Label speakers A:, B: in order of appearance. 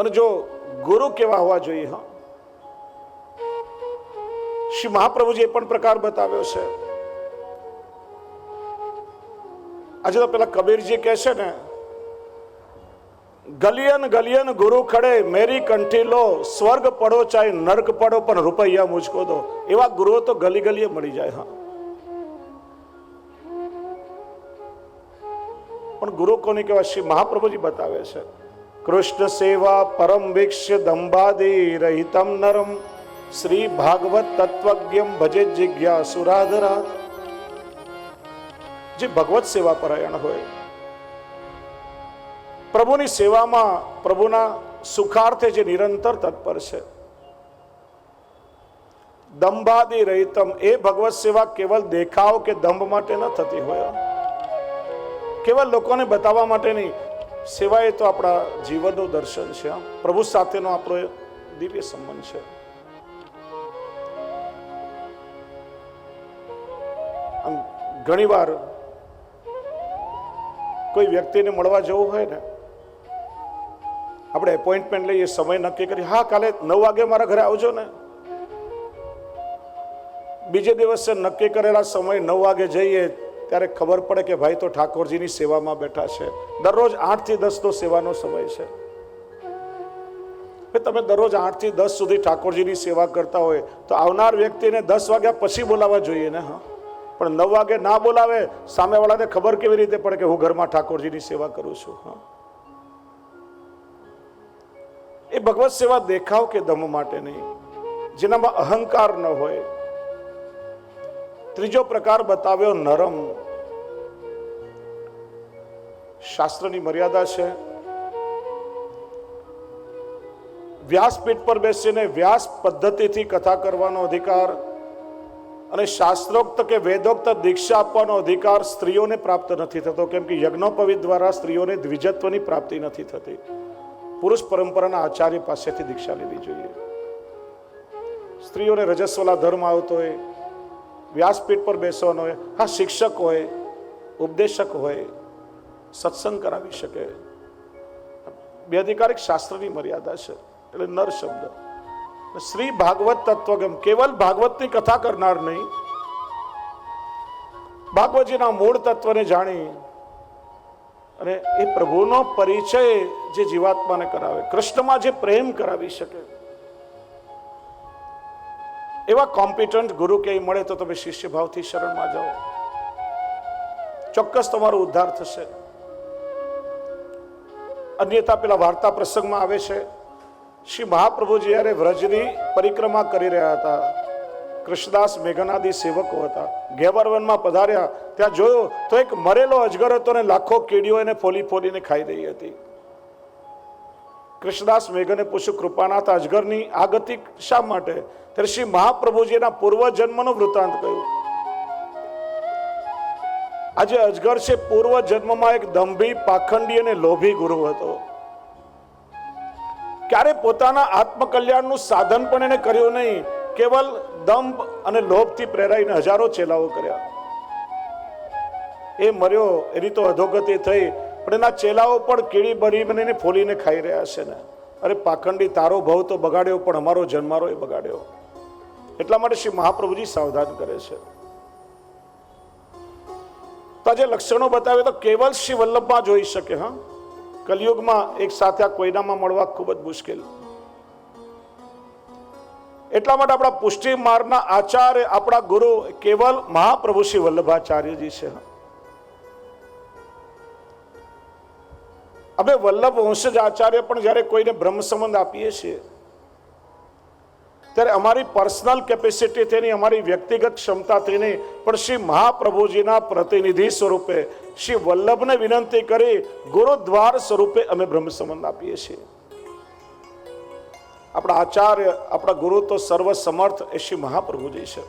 A: અને જો ગુરુ કેવા હોવા જોઈએ, હા? શ્રી મહાપ્રભુજીએ પણ પ્રકાર બતાવ્યો છે. આજે તો પેલા કબીરજી કહે છે ને, ગલિયન ગલિયન ગુરુ ખડે, મેરી કંઠી લો, સ્વર્ગ પડો ચાહે નર્ક પડો, પણ રૂપૈયા મુજકો દો. એવા ગુરુઓ તો ગલી ગલીએ મળી જાય, હા. પણ ગુરુ કોને કહેવાય? શ્રી મહાપ્રભુજી બતાવે છે. કૃષ્ણ સેવા પરમ વિક્ષ્ય દંબાદી રહિતમ નરમ શ્રી ભાગવત તત્વજ્ઞમ ભજે જિજ્ઞાસુરાધરા જે ભગવત સેવા પરાયણ હોય પ્રભુની સેવામાં પ્રભુના સુખાર્થે જે નિરંતર તત્પર છે દંભાદી રહિતમ એ ભગવત સેવા કેવલ દેખાવ કે દંભ માટે ન થતી હોય કેવલ લોકોને બતાવવા માટે નહીં સેવા એ તો આપણા જીવનનું દર્શન છે. પ્રભુ સાથેનો આપણો દિવ્ય સંબંધ છે આમ ઘણીવાર કોઈ વ્યક્તિને મળવા જવું હોય ને, આપણે એપોઇન્ટમેન્ટ લઈએ, સમય નક્કી કરી હા, કાલે નવ વાગે મારા ઘરે આવજો ને બીજે દિવસે નક્કી કરેલા સમય નવ વાગે જઈએ ત્યારે ખબર પડે કે ભાઈ તો ઠાકોરજીની સેવામાં બેઠા છે. દરરોજ આઠથી દસ નો સેવાનો સમય છે. તમે દરરોજ આઠથી દસ સુધી ઠાકોરજીની સેવા કરતા હોય તો આવનાર વ્યક્તિને દસ વાગ્યા પછી બોલાવવા જોઈએ ને, હા? પણ નવ વાગે ના બોલાવે, સામેવાળાને ખબર કેવી રીતે પડે કે હું ઘરમાં ઠાકોરજીની સેવા કરું છું, હા? એ ભગવત સેવા દેખાવ કે દમ માટે નહીં? જેનામાં અહંકાર ન હોય ત્રીજો પ્રકાર બતાવ્યો નરમ. શાસ્ત્રની મર્યાદા છે. વ્યાસપીઠ પર બેસીને વ્યાસ પદ્ધતિથી કથા કરવાનો અધિકાર અને શાસ્ત્રોક્ત કે વેદોક્ત દીક્ષા આપવાનો અધિકાર સ્ત્રીઓને પ્રાપ્ત નથી થતો, કેમ કે યજ્ઞોપવિત દ્વારા સ્ત્રીઓને દ્વિજત્વની પ્રાપ્તિ નથી થતી. પુરુષ પરંપરાના આચાર્ય પાસેથી દીક્ષા લેવી જોઈએ. સ્ત્રીઓને રજસ્વલા ધર્મ આવતો હોય વ્યાસપીઠ પર બેસવાનો હોય, હા, શિક્ષક હોય, ઉપદેશક હોય, સત્સંગ કરાવી શકે. બે અધિકારિક શાસ્ત્રની મર્યાદા છે, એટલે નર શબ્દ. શ્રી ભાગવત તત્વગમ, કેવલ ભાગવતની કથા કરનાર નહીં. ભાગવતજીના મૂળ તત્વને જાણી અને એ પ્રભુનો પરિચય જે જીવાત્માને કરાવે, કૃષ્ણમાં જે પ્રેમ કરાવી શકે એવા કોમ્પિટન્ટ ગુરુ ક્યાંય મળે તો તમે શિષ્યભાવથી શરણમાં જાઓ. ચોક્કસ તમારો ઉદ્ધાર થશે. અન્યતા પેલા વાર્તા પ્રસંગમાં આવે છે, શ્રી મહાપ્રભુ જ્યારે વ્રજની પરિક્રમા કરી રહ્યા હતા, કૃષ્ણદાસ મેઘનાદી સેવકો હતા, ગેવરવનમાં પધાર્યા, ત્યાં જોયો તો એક મરેલો અજગર હતો ને લાખો કીડીઓ એને ફોલી ફોલીને ખાઈ રહી હતી. કૃષ્ણદાસ મેઘને પૂછ્યું, કૃપાનાથ અજગરની આ ગતિ શા માટે? ત્યારે શ્રી મહાપ્રભુજીના પૂર્વ વૃત્તાંત કહ્યું. આજે અજગર છે પૂર્વ જન્મમાં એક દંભી, પાખંડી અને લોભી ગુરુ હતો. ક્યારે પોતાના આત્મકલ્યાણનું સાધન પણ એને કર્યું નહીં, કેવલ દંભ અને લોભથી પ્રેરાઈને હજારો ચેલાઓ કર્યા. એ મર્યો, એની તો અધોગતિ થઈ પણ એના ચેલાઓ પણ કીડી બળી બનીને ફોલીને ખાઈ રહ્યા છે ને. અરે પાખંડી, તારો ભાવ તો બગાડ્યો, પણ અમારો જન્મારો એ બગાડ્યો. એટલા માટે શ્રી મહાપ્રભુજી સાવધાન કરે છે. તો જે લક્ષણો બતાવે તો કેવલ શ્રી વલ્લભમાં જોઈ શકે, હા? કલયુગમાં એક સાથે આ કોઈનામાં મળવા ખૂબ જ મુશ્કેલ. એટલા માટે આપણા પુષ્ટિ માર્ગના આચાર્ય, આપણા ગુરુ કેવલ મહાપ્રભુ શ્રી વલ્લભાચાર્યજી છે અમે વલ્લભ વંશજ આચાર્ય પણ જ્યારે કોઈને બ્રહ્મ સંબંધ આપીએ છીએ, ત્યારે અમારી પર્સનલ કેપેસિટી તેની અમારી વ્યક્તિગત ક્ષમતા થઈને પણ શ્રી મહાપ્રભુજીના પ્રતિનિધિ સ્વરૂપે, શ્રી વલ્લભને વિનંતી કરી, ગુરુદ્વાર સ્વરૂપે અમે બ્રહ્મ સંબંધ આપીએ છીએ. આપણા આચાર્ય, આપણા ગુરુ તો સર્વ સમર્થ એ શ્રી મહાપ્રભુજી છે.